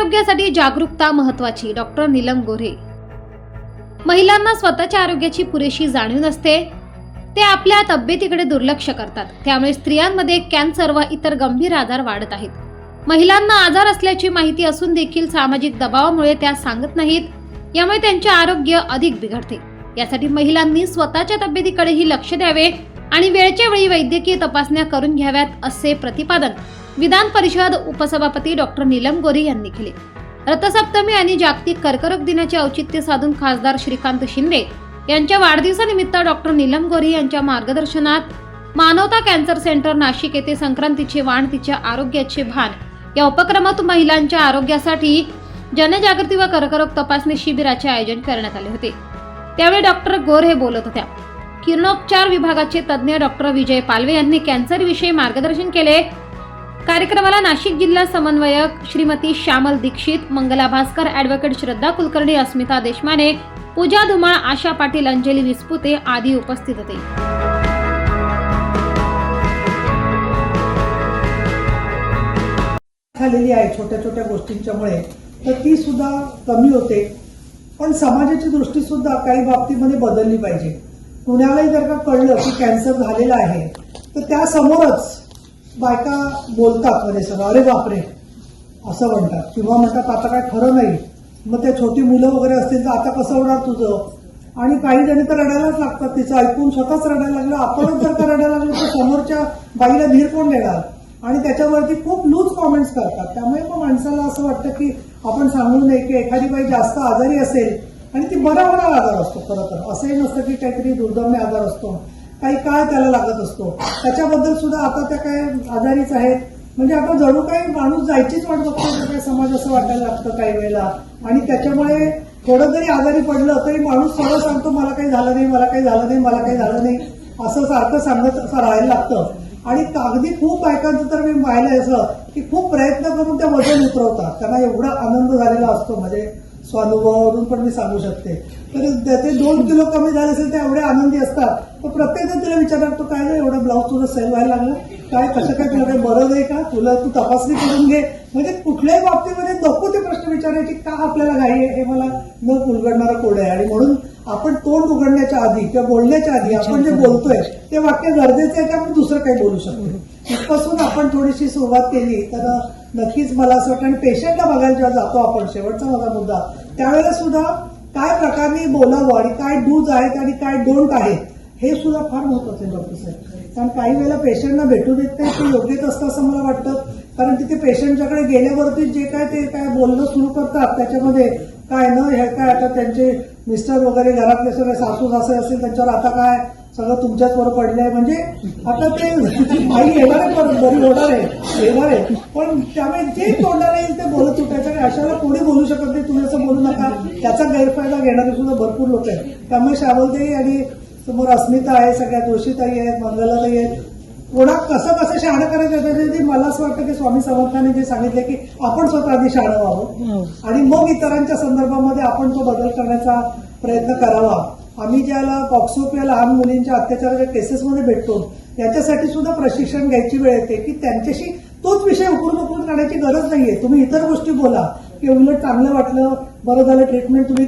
आरोग्यासाठी जागरूकता महत्वाची डॉक्टर नीलम गोरे महिलांना स्वतःच्या आरोग्याची पुरेशी जाणीव नसते. ते आपल्या तब्येतीकडे दुर्लक्ष करतात. त्यामुळे स्त्रियांमध्ये कॅन्सर व इतर गंभीर आजार वाढत आहेत. महिलांना आजार असल्याची माहिती असून देखील सामाजिक दबावामुळे त्या सांगत नाहीत. यामुळे त्यांचे आरोग्य अधिक बिघडते. यासाठी महिलांनी स्वतःच्या तब्येतीकडेही लक्ष द्यावे आणि वेळच्या वेळी वैद्यकीय तपासण्या करून घ्याव्यात असे प्रतिपादन विधान परिषद उपसभापती डॉक्टर नीलम गोरे यांनी केले. रथसप्तमी आणि जागतिक कर्करोग दिनाचे औचित्य साधून खासदार श्रीकांत शिंदे यांच्या वाढदिवसानिमित्त डॉक्टर नीलम गोरे यांच्या मार्गदर्शनात मानवता कॅन्सर सेंटर नाशिक येथे संक्रांतीचे वाण तिच्या आरोग्याचे भान या उपक्रमात महिलांच्या आरोग्यासाठी जनजागृती व कर्करोग तपासणी शिबिराचे आयोजन करण्यात आले होते. त्यावेळी डॉक्टर गोर हे बोलत होत्या. किरणोपचार विभागाचे तज्ज्ञ डॉक्टर विजय पालवे यांनी कॅन्सरविषयी मार्गदर्शन केले. कार्यक्रमाला नाशिक जिल्हा समन्वयक श्रीमती श्यामल दीक्षित मंगला भास्कर ॲडव्होकेट श्रद्धा कुलकर्णी अस्मिता देशमाने पूजा धुमाळ आशा पाटील अंजली विस्पुते आदी उपस्थित होते. झालेली आहे छोट्या छोट्या गोष्टींच्यामुळे तर ती सुद्धा कमी होते. पण समाजाची दृष्टी सुद्धा काही बाबतीमध्ये बदलली पाहिजे. कुणालाही जर का कळलं की कॅन्सर झालेला आहे तर त्यासमोरच बायका बोलतात म्हणजे सगळं अरे बापरे! असं म्हणतात. किंवा म्हणतात आता काय खरं नाही. मग ते छोटी मुलं वगैरे असतील तर आता कसं होणार तुझं? आणि काही जणी तर रडायलाच लागतात. तिचं ऐकून स्वतःच रडायला लागलं. आपणच जर का रडायला लागलो तर समोरच्या बाईला धीर कोण देणार? आणि त्याच्यावरती खूप लूज कॉमेंट्स करतात. त्यामुळे मग माणसाला असं वाटतं की आपण सांगू नये की एखादी बाई जास्त आजारी असेल आणि ती बरा होणार आजार असतो खरं तर. असंही नसतं की काहीतरी दुर्दम्य आजार असतो. काही काळ त्याला लागत असतो. त्याच्याबद्दल सुद्धा आता त्या काय आजारीच आहेत. म्हणजे आपण जणू काही माणूस जायचीच वाट बघतो. काय समाज असं वाटायला लागतं काही वेळेला. आणि त्याच्यामुळे थोडं जरी आजारी पडलं तरी माणूस सगळं सांगतो मला काही झालं नाही मला काही झालं नाही मला काही झालं नाही. असं सारखं सांगत असं राहायला लागतं. आणि कागदी खूप बायकांचं तर मी पाहिलंय असं की खूप प्रयत्न करून त्या वजन उतरवतात. त्यांना एवढा आनंद झालेला असतो म्हणजे स्वानुभवावरून पण मी सांगू शकते. तर त्याचे दोन किलो कमी झाले असेल ते एवढे आनंदी असतात. तर प्रत्येक तुला विचारणार तो काय नाही एवढं ब्लाऊज तुझं सेल व्हायला लागलं? काय कसं काय तुला काही बरं नाही का? तुला तू तपासणी करून घे. म्हणजे कुठल्याही बाबतीमध्ये नको ते प्रश्न विचारायचे का आपल्याला घाई आहे? हे मला न उलगडणारा कोड आहे. आणि म्हणून आपण तोंड उघडण्याच्या आधी किंवा बोलण्याच्या आधी आपण जे बोलतोय ते वाक्य गरजेचं आहे की आपण दुसरं काही बोलू शकतो? तिथपासून आपण थोडीशी सुरुवात केली तर नक्कीच मला असं वाटतं आणि पेशंटला बघायला जेव्हा जातो आपण शेवटचा माझा मुद्दा त्यावेळेला सुद्धा काय प्रकारे बोलावं आणि काय डूज आहेत आणि काय डोंट आहेत हे सुद्धा फार महत्वाचं आहे डॉक्टर साहेब. कारण काही वेळेला पेशंटना भेटू देत नाही ते योग्यच असतं असं मला वाटतं. कारण तिथे पेशंटच्याकडे गेल्यावरती जे काय ते काय बोलणं सुरू करतात त्याच्यामध्ये काय न हे काय आता त्यांचे मिस्टर वगैरे घरातले सगळे सासू सासरे असतील त्यांच्यावर आता काय सगळं तुमच्याच वर पडलंय. म्हणजे आता ते आई येणार आहे परत बरी होणार आहे येणार आहे. पण त्यामुळे जे तोंडाला येईल ते बोलत सुटायचं आणि अशाला कोणी बोलू शकत नाही. तुम्ही असं बोलू नका. त्याचा गैरफायदा घेणारे सुद्धा भरपूर लोक आहेत. त्यामुळे श्यामलताई आणि समोर अस्मिता आहे सगळ्या दोषीताई आहेत मंगलाताई आहेत. कोणा कसं कसं शहाणं करायचं त्याच्यासाठी मला असं वाटतं की स्वामी समर्थांनी जे सांगितलं की आपण स्वतः आधी शहाणं व्हावं. आणि मग इतरांच्या संदर्भामध्ये आपण तो बदल करण्याचा प्रयत्न करावा. आम्ही ज्याला पॉक्सो किंवा लहान मुलींच्या अत्याचाराच्या केसेसमध्ये भेटतो याच्यासाठी सुद्धा प्रशिक्षण घ्यायची वेळ येते की त्यांच्याशी तोच विषय उकरून उकरून काढायची गरज नाहीये. तुम्ही इतर गोष्टी बोला की उलट चांगलं वाटलं बरं झालं ट्रीटमेंट तुम्ही